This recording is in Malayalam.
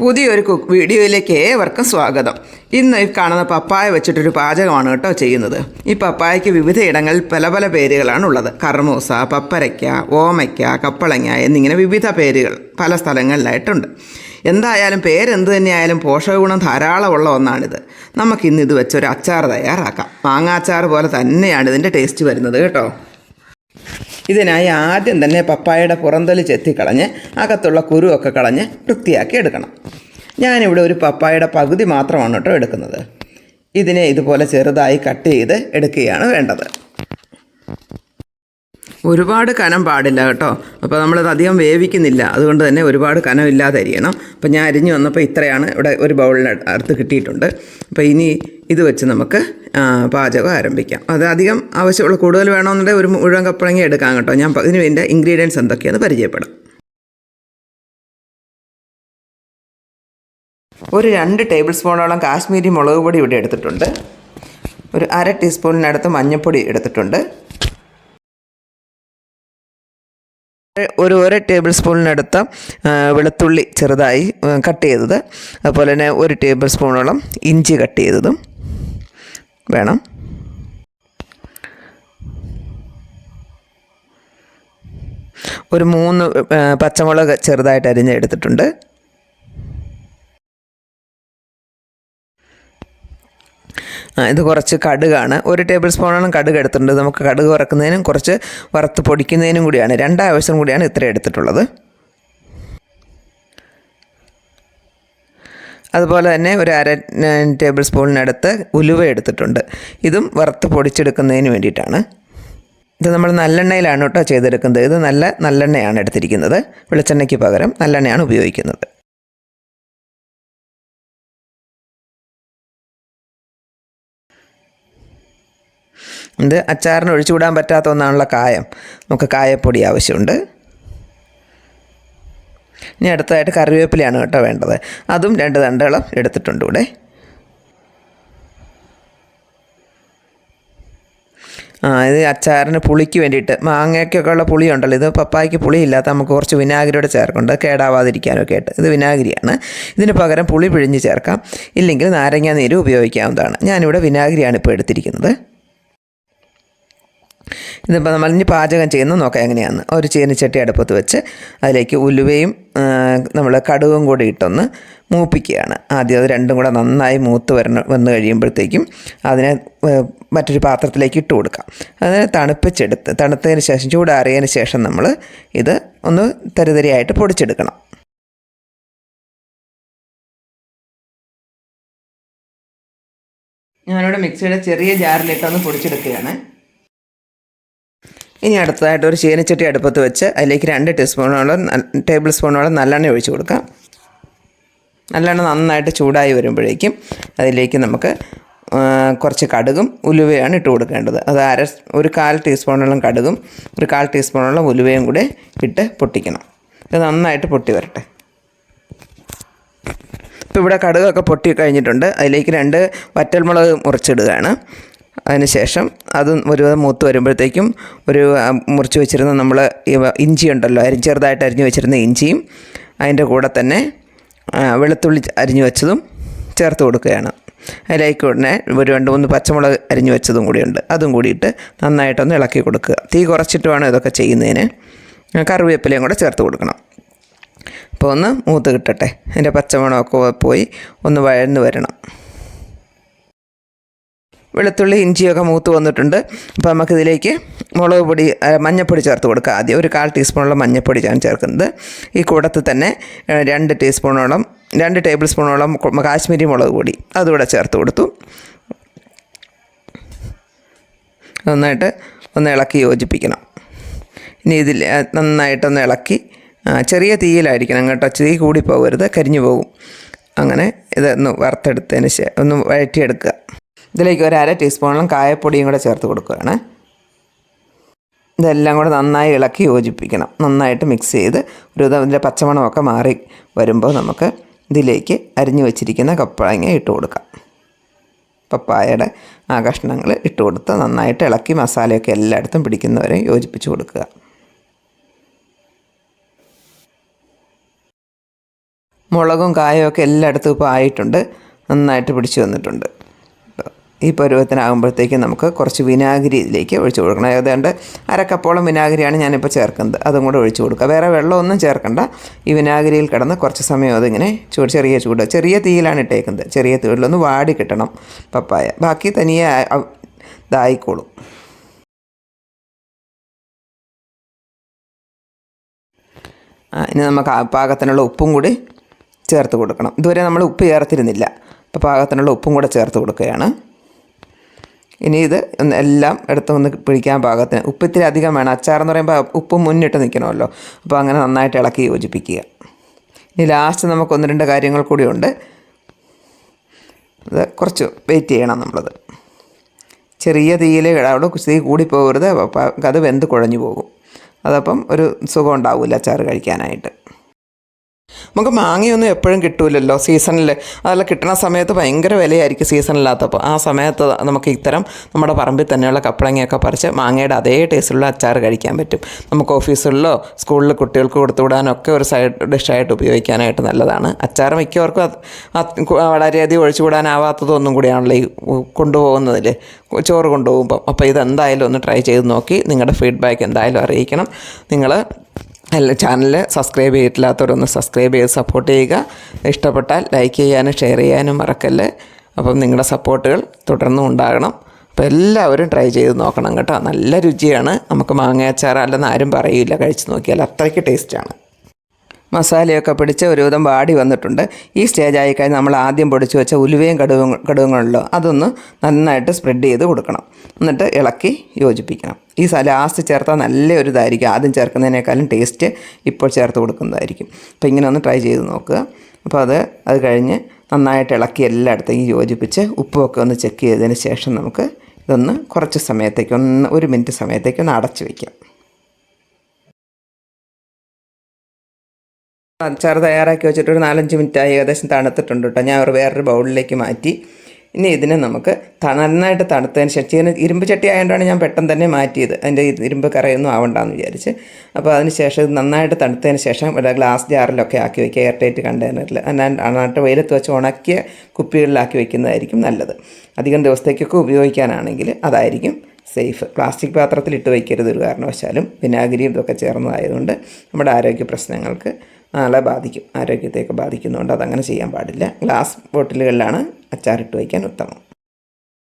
പുതിയൊരു കുക്ക് വീഡിയോയിലേക്ക് ഏവർക്കും സ്വാഗതം. ഇന്ന് ഈ കാണുന്ന പപ്പായ വെച്ചിട്ടൊരു പാചകമാണ് കേട്ടോ ചെയ്യുന്നത്. ഈ പപ്പായയ്ക്ക് വിവിധ ഇടങ്ങളിൽ പല പല പേരുകളാണ് ഉള്ളത്. കർമൂസ പപ്പരയ്ക്ക ഓമയ്ക്ക കപ്പളങ്ങ എന്നിങ്ങനെ വിവിധ പേരുകൾ പല സ്ഥലങ്ങളിലായിട്ടുണ്ട്. എന്തായാലും പേരെന്ത് തന്നെയായാലും പോഷകഗുണം ധാരാളമുള്ള ഒന്നാണിത്. നമുക്കിന്ന് ഇത് വെച്ചൊരു അച്ചാർ തയ്യാറാക്കാം. മാങ്ങാച്ചാർ പോലെ തന്നെയാണ് ഇതിന്റെ ടേസ്റ്റ് വരുന്നത് കേട്ടോ. ഇതിനായി ആദ്യം തന്നെ പപ്പായയുടെ പുറന്തൊലി ചെത്തിക്കളഞ്ഞ് അകത്തുള്ള കുരുവൊക്കെ കളഞ്ഞ് വൃത്തിയാക്കി എടുക്കണം. ഞാനിവിടെ ഒരു പപ്പായയുടെ പകുതി മാത്രമാണ് കേട്ടോ എടുക്കുന്നത്. ഇതിനെ ഇതുപോലെ ചെറുതായി കട്ട് ചെയ്ത് എടുക്കുകയാണ് വേണ്ടത്. ഒരുപാട് കനം പാടില്ല കേട്ടോ. അപ്പോൾ നമ്മളത് അധികം വേവിക്കുന്നില്ല. അതുകൊണ്ട് തന്നെ ഒരുപാട് കനം ഇല്ലാതെ അരിയണം അപ്പോൾ ഞാൻ അരിഞ്ഞു വന്നപ്പോൾ ഇത്രയാണ് ഇവിടെ ഒരു ബൗളിന് അടുത്ത് കിട്ടിയിട്ടുണ്ട്. അപ്പോൾ ഇനി ഇത് വെച്ച് നമുക്ക് പാചകം ആരംഭിക്കാം. അത് അധികം ആവശ്യമുള്ള കൂടുതൽ വേണമെന്നുണ്ടെങ്കിൽ ഒരു മുഴുവൻ കപ്പളങ്ങി എടുക്കാം കേട്ടോ. ഞാൻ ഇതിന് വേണ്ട ഇൻഗ്രീഡിയൻസ് എന്തൊക്കെയാണെന്ന് പരിചയപ്പെടാം. ഒരു രണ്ട് ടേബിൾ സ്പൂണോളം കാശ്മീരി മുളക് പൊടി ഇവിടെ എടുത്തിട്ടുണ്ട്. ഒരു അര ടീസ്പൂണിനടുത്ത് മഞ്ഞൾപ്പൊടി എടുത്തിട്ടുണ്ട്. ഒരു ഒരു ടേബിൾ സ്പൂണിനടുത്ത് വെളുത്തുള്ളി ചെറുതായി കട്ട് ചെയ്തത്. അതുപോലെ തന്നെ ഒരു ടേബിൾ സ്പൂണോളം ഇഞ്ചി കട്ട് ചെയ്തതും വേണം. ഒരു മൂന്ന് പച്ചമുളക് ചെറുതായിട്ട് അരിഞ്ഞെടുത്തിട്ടുണ്ട്. ഇത് കുറച്ച് കടുകാണ്. ഒരു ടേബിൾ സ്പൂണോളം കടുക് എടുത്തിട്ടുണ്ട്. നമുക്ക് കടുക് വറക്കുന്നതിനും കുറച്ച് വറുത്ത് പൊടിക്കുന്നതിനും കൂടിയാണ്. രണ്ടാവശ്യം കൂടിയാണ് ഇത്ര എടുത്തിട്ടുള്ളത്. അതുപോലെ തന്നെ ഒരു അര ടേബിൾ സ്പൂണിനടുത്ത് ഉലുവ എടുത്തിട്ടുണ്ട്. ഇതും വറുത്ത് പൊടിച്ചെടുക്കുന്നതിന് വേണ്ടിയിട്ടാണ്. ഇത് നമ്മൾ നല്ലെണ്ണയിലാണ് കേട്ടോ ചെയ്തെടുക്കുന്നത്. ഇത് നല്ല നല്ലെണ്ണയാണ് എടുത്തിരിക്കുന്നത്. വെളിച്ചെണ്ണയ്ക്ക് പകരം നല്ലെണ്ണയാണ് ഉപയോഗിക്കുന്നത്. ഇത് അച്ചാറിന് ഒഴിച്ചുവിടാൻ പറ്റാത്ത ഒന്നാണുള്ള കായം. നമുക്ക് കായപ്പൊടി ആവശ്യമുണ്ട്. ഇനി അടുത്തതായിട്ട് കറിവേപ്പിലയാണ് കേട്ടോ വേണ്ടത്. അതും രണ്ട് തണ്ടകളും എടുത്തിട്ടുണ്ട് ഇവിടെ. ആ ഇത് അച്ചാറിന് പുളിക്ക് വേണ്ടിയിട്ട് മാങ്ങയ്ക്കൊക്കെ ഉള്ള പുളി ഉണ്ടല്ലോ ഇത് പപ്പായ്ക്ക് പുളിയില്ലാത്ത നമുക്ക് കുറച്ച് വിനാഗിരിയോടെ ചേർക്കുന്നുണ്ട്. കേടാവാതിരിക്കാനൊക്കെ ആയിട്ട്. ഇത് വിനാഗിരിയാണ്. ഇതിന് പകരം പുളി പിഴിഞ്ഞ് ചേർക്കാം. ഇല്ലെങ്കിൽ നാരങ്ങ നീര് ഉപയോഗിക്കാവുന്നതാണ്. ഞാനിവിടെ വിനാഗിരിയാണ് ഇപ്പോൾ എടുത്തിരിക്കുന്നത്. ഇതിപ്പോൾ നമ്മൾ ഇനി പാചകം ചെയ്യുന്ന നോക്കാം എങ്ങനെയാണെന്ന് ഒരു ചീനച്ചട്ടി അടുപ്പത്ത് വെച്ച് അതിലേക്ക് ഉലുവയും നമ്മൾ കടുകും കൂടി ഇട്ടൊന്ന് മൂപ്പിക്കുകയാണ്. ആദ്യം അത് രണ്ടും കൂടെ നന്നായി മൂത്ത് വരണ വന്ന് കഴിയുമ്പോഴത്തേക്കും അതിനെ മറ്റൊരു പാത്രത്തിലേക്ക് ഇട്ട് കൊടുക്കാം. അതിനെ തണുപ്പിച്ചെടുത്ത് തണുത്തതിന് ശേഷം ചൂടാറിയതിന് ശേഷം നമ്മൾ ഇത് ഒന്ന് തരിതരിയായിട്ട് പൊടിച്ചെടുക്കണം. ഞാനിവിടെ മിക്സിയുടെ ചെറിയ ജാറിലിട്ടൊന്ന് പൊടിച്ചെടുക്കുകയാണ്. ഇനി അടുത്തതായിട്ട് ഒരു ചീനച്ചട്ടി അടുപ്പത്ത് വെച്ച് അതിലേക്ക് രണ്ട് ടീസ്പൂണോളം ടേബിൾ സ്പൂണോളം നല്ലെണ്ണ ഒഴിച്ചു കൊടുക്കാം. നല്ലെണ്ണ നന്നായിട്ട് ചൂടായി വരുമ്പോഴേക്കും അതിലേക്ക് നമുക്ക് കുറച്ച് കടുകും ഉലുവയാണ് ഇട്ട് കൊടുക്കേണ്ടത്. അത് അര ഒരു കാൽ ടീസ്പൂണോളം കടുകും ഒരു കാൽ ടീസ്പൂണോളം ഉലുവയും കൂടെ ഇട്ട് പൊട്ടിക്കണം. ഇത് നന്നായിട്ട് പൊട്ടി വരട്ടെ. ഇപ്പോൾ ഇവിടെ കടുകൊക്കെ പൊട്ടി കഴിഞ്ഞിട്ടുണ്ട്. അതിലേക്ക് രണ്ട് വറ്റൽമുളക് മുറിച്ചിടുകയാണ്. അതിനുശേഷം അത് ഒരു മൂത്ത് വരുമ്പോഴത്തേക്കും ഒരു മുറിച്ച് വെച്ചിരുന്ന നമ്മൾ ഇഞ്ചി ഉണ്ടല്ലോ അരി ചെറുതായിട്ട് അരിഞ്ഞു വെച്ചിരുന്ന ഇഞ്ചിയും അതിന്റെ കൂടെ തന്നെ വെളുത്തുള്ളി അരിഞ്ഞു വെച്ചതും ചേർത്ത് കൊടുക്കുകയാണ്. അതിലേക്ക് ഉടനെ ഒരു രണ്ട് മൂന്ന് പച്ചമുളക് അരിഞ്ഞു വെച്ചതും കൂടിയുണ്ട് അതും കൂടിയിട്ട് നന്നായിട്ടൊന്ന് ഇളക്കി കൊടുക്കുക. തീ കുറച്ചിട്ട് വേണം ഇതൊക്കെ ചെയ്യുന്നതിന്. കറിവേപ്പിലയും കൂടെ ചേർത്ത് കൊടുക്കണം. അപ്പോൾ ഒന്ന് മൂത്ത് കിട്ടട്ടെ. അതിന്റെ പച്ചമുളകൊക്കെ പോയി ഒന്ന് വഴന്ന് വരണം. വെളുത്തുള്ളി ഇഞ്ചിയൊക്കെ മൂത്ത് വന്നിട്ടുണ്ട്. അപ്പോൾ നമുക്കിതിലേക്ക് മുളക് പൊടി മഞ്ഞൾപ്പൊടി ചേർത്ത് കൊടുക്കുക ആദ്യം ഒരു കാൽ ടീസ്പൂണോളം മഞ്ഞൾപ്പൊടി ഞാൻ ചേർക്കുന്നത്. ഈ കൂടത്തിൽ തന്നെ രണ്ട് ടീസ്പൂണോളം രണ്ട് ടേബിൾ സ്പൂണോളം കാശ്മീരി മുളക് പൊടി അതുകൂടെ ചേർത്ത് കൊടുത്തു. നന്നായിട്ട് ഒന്ന് ഇളക്കി യോജിപ്പിക്കണം. ഇനി ഇതിൽ നന്നായിട്ടൊന്ന് ഇളക്കി ചെറിയ തീയിലായിരിക്കണം കേട്ടോ. തീ കൂടി പോകരുത് കരിഞ്ഞു പോകും. അങ്ങനെ ഇതൊന്ന് വറുത്തെടുത്തതിന് ശേഷം ഒന്ന് വഴറ്റിയെടുക്കുക. ഇതിലേക്ക് ഒരു അര ടീസ്പൂണോളം കായപ്പൊടിയും കൂടെ ചേർത്ത് കൊടുക്കുകയാണ്. ഇതെല്ലാം കൂടെ നന്നായി ഇളക്കി യോജിപ്പിക്കണം. നന്നായിട്ട് മിക്സ് ചെയ്ത് ഒരു ഇതിന്റെ പച്ചമണമൊക്കെ മാറി വരുമ്പോൾ നമുക്ക് ഇതിലേക്ക് അരിഞ്ഞു വെച്ചിരിക്കുന്ന കപ്പളങ്ങ ഇട്ട് കൊടുക്കാം. പപ്പായയുടെ ആ കഷ്ണങ്ങൾ ഇട്ട് കൊടുത്ത് നന്നായിട്ട് ഇളക്കി മസാലയൊക്കെ എല്ലായിടത്തും പിടിക്കുന്നവരെ യോജിപ്പിച്ച് കൊടുക്കുക. മുളകും കായും ഒക്കെ എല്ലായിടത്തും ഇപ്പോൾ ആയിട്ടുണ്ട്. നന്നായിട്ട് പിടിച്ചു വന്നിട്ടുണ്ട്. ഈ പരുവത്തിനാകുമ്പോഴത്തേക്കും നമുക്ക് കുറച്ച് വിനാഗിരി ഇതിലേക്ക് ഒഴിച്ചു കൊടുക്കണം. ഏതാണ്ട് അരക്കപ്പോളം വിനാഗിരിയാണ് ഞാനിപ്പോൾ ചേർക്കുന്നത്. അതും കൂടെ ഒഴിച്ചു കൊടുക്കുക. വേറെ വെള്ളമൊന്നും ചേർക്കണ്ട. ഈ വിനാഗിരിയിൽ കിടന്ന് കുറച്ച് സമയം അതിങ്ങനെ ചൂട് ചെറിയ ചൂട് ചെറിയ തീയിലാണ് ഇട്ടേക്കുന്നത്. ചെറിയ തീയിലൊന്ന് വാടി കിട്ടണം പപ്പായ. ബാക്കി തനിയെ ഇതായിക്കോളും. ഇനി നമുക്ക് പാകത്തിനുള്ള ഉപ്പും കൂടി ചേർത്ത് കൊടുക്കണം. ഇതുവരെ നമ്മൾ ഉപ്പ് ചേർത്തിരുന്നില്ല. അപ്പോൾ പാകത്തിനുള്ള ഉപ്പും കൂടെ ചേർത്ത് കൊടുക്കുകയാണ്. ഇനി ഇത് എല്ലാം എടുത്ത് ഒന്ന് പിടിക്കാൻ പാകത്തിന്. ഉപ്പ് ഇത്തിരി അധികം വേണം. അച്ചാറെന്ന് പറയുമ്പോൾ ഉപ്പ് മുന്നിട്ട് നിൽക്കണമല്ലോ അപ്പോൾ അങ്ങനെ നന്നായിട്ട് ഇളക്കി യോജിപ്പിക്കുക. ഇനി ലാസ്റ്റ് നമുക്ക് ഒന്ന് രണ്ട് കാര്യങ്ങൾ കൂടിയുണ്ട് അത് കുറച്ച് വെയിറ്റ് ചെയ്യണം നമ്മളത്. ചെറിയ തീയിൽ അവിടെ തീ കൂടി പോകരുത് അത് വെന്ത് കുഴഞ്ഞു പോകും. അതപ്പം ഒരു സുഖം ഉണ്ടാവില്ല അച്ചാർ കഴിക്കാനായിട്ട്. നമുക്ക് മാങ്ങയൊന്നും എപ്പോഴും കിട്ടൂലല്ലോ സീസണിൽ അതെല്ലാം കിട്ടുന്ന സമയത്ത് ഭയങ്കര വിലയായിരിക്കും സീസണില്ലാത്തപ്പോൾ ആ സമയത്ത് നമുക്ക് ഇത്തരം നമ്മുടെ പറമ്പിൽ തന്നെയുള്ള കപ്പളങ്ങയൊക്കെ പറിച്ച് മാങ്ങയുടെ അതേ ടേസ്റ്റിലുള്ള അച്ചാർ കഴിക്കാൻ പറ്റും. നമുക്ക് ഓഫീസുകളിലോ സ്കൂളിൽ കുട്ടികൾക്ക് കൊടുത്തു വിടാനൊക്കെ ഒരു സൈഡ് ഡിഷായിട്ട് ഉപയോഗിക്കാനായിട്ട് നല്ലതാണ്. അച്ചാർ മിക്കവർക്കും വളരെയധികം ഒഴിച്ചുകൂടാനാവാത്തതൊന്നും കൂടിയാണല്ലോ ഈ കൊണ്ടുപോകുന്നതിൽ ചോറ് കൊണ്ടുപോകുമ്പം. അപ്പോൾ ഇതെന്തായാലും ഒന്ന് ട്രൈ ചെയ്ത് നോക്കി നിങ്ങളുടെ ഫീഡ്ബാക്ക് എന്തായാലും അറിയിക്കണം. നിങ്ങൾ അല്ല ചാനൽ സബ്സ്ക്രൈബ് ചെയ്തിട്ടില്ലാത്തവരൊന്ന് സബ്സ്ക്രൈബ് ചെയ്ത് സപ്പോർട്ട് ചെയ്യുക. ഇഷ്ടപ്പെട്ടാൽ ലൈക്ക് ചെയ്യാനും ഷെയർ ചെയ്യാനും മറക്കല്ലേ. അപ്പം നിങ്ങളുടെ സപ്പോർട്ടുകൾ തുടർന്നും ഉണ്ടാകണം. അപ്പോൾ എല്ലാവരും ട്രൈ ചെയ്ത് നോക്കണം കേട്ടോ. നല്ല രുചിയാണ്. നമുക്ക് മാങ്ങ അച്ചാർ അല്ലെന്ന് ആരും പറയില്ല. കഴിച്ച് നോക്കിയാൽ അത്രയ്ക്ക് ടേസ്റ്റാണ് മസാലയൊക്കെ പിടിച്ച് ഒരുവിധം വാടി വന്നിട്ടുണ്ട്. ഈ സ്റ്റേജായി കഴിഞ്ഞാൽ നമ്മൾ ആദ്യം പൊടിച്ച് വെച്ച ഉലുവയും കടുവും കടുവങ്ങളുണ്ടോ അതൊന്ന് നന്നായിട്ട് സ്പ്രെഡ് ചെയ്ത് കൊടുക്കണം. എന്നിട്ട് ഇളക്കി യോജിപ്പിക്കണം. ഈ ലാസ്റ്റ് ചേർത്താൽ നല്ല ഒരു ഇതായിരിക്കും ആദ്യം ചേർക്കുന്നതിനേക്കാളും ടേസ്റ്റ് ഇപ്പോൾ ചേർത്ത് കൊടുക്കുന്നതായിരിക്കും. അപ്പോൾ ഇങ്ങനെ ഒന്ന് ട്രൈ ചെയ്ത് നോക്കുക. അപ്പോൾ അത് അത് കഴിഞ്ഞ് നന്നായിട്ട് ഇളക്കി എല്ലായിടത്തേക്കും യോജിപ്പിച്ച് ഉപ്പുമൊക്കെ ഒന്ന് ചെക്ക് ചെയ്തതിന് ശേഷം നമുക്ക് ഇതൊന്ന് കുറച്ച് സമയത്തേക്ക് ഒന്ന് ഒരു മിനിറ്റ് സമയത്തേക്ക് ഒന്ന് അടച്ചു വയ്ക്കാം അച്ചാർ തയ്യാറാക്കി വെച്ചിട്ട് ഒരു നാലഞ്ച് മിനിറ്റ് ആയി ഏകദേശം തണുത്തിട്ടുണ്ട് കേട്ടോ. ഞാൻ ഒരു വേറൊരു ബൗളിലേക്ക് മാറ്റി. ഇനി ഇതിനെ നമുക്ക് നന്നായിട്ട് തണുത്തതിന് ശേഷം ചെയ്യുന്ന ഇരുമ്പ് ചട്ടി ആയതുകൊണ്ടാണ് ഞാൻ പെട്ടെന്ന് തന്നെ മാറ്റിയത്. അതിന്റെ ഇരുമ്പ് കറയൊന്നും ആവണ്ടെന്ന് വിചാരിച്ച്. അപ്പോൾ അതിന് ശേഷം ഇത് നന്നായിട്ട് തണുത്തതിന് ശേഷം ഒരു ഗ്ലാസ് ജാറിലൊക്കെ ആക്കി വയ്ക്കുക എയർ ടൈറ്റ് കണ്ടെയ്നറിൽ നന്നായിട്ട് വെയിലത്ത് വെച്ച് ഉണക്കിയ കുപ്പികളിലാക്കി വയ്ക്കുന്നതായിരിക്കും നല്ലത്. അധികം ദിവസത്തേക്കൊക്കെ ഉപയോഗിക്കാനാണെങ്കിൽ അതായിരിക്കും സേഫ് പ്ലാസ്റ്റിക് പാത്രത്തിൽ ഇട്ട് വയ്ക്കരുത് ഒരു കാരണവശാലും. വിനാഗിരിയും ഇതൊക്കെ ചേർന്നതായതുകൊണ്ട് നമ്മുടെ ആരോഗ്യ പ്രശ്നങ്ങൾക്ക് നാളെ ബാധിക്കും. ആരോഗ്യത്തെയൊക്കെ ബാധിക്കുന്നതുകൊണ്ട് അതങ്ങനെ ചെയ്യാൻ പാടില്ല. ഗ്ലാസ് ബോട്ടിലുകളിലാണ് അച്ചാറിട്ട് വയ്ക്കാൻ ഉത്തമം.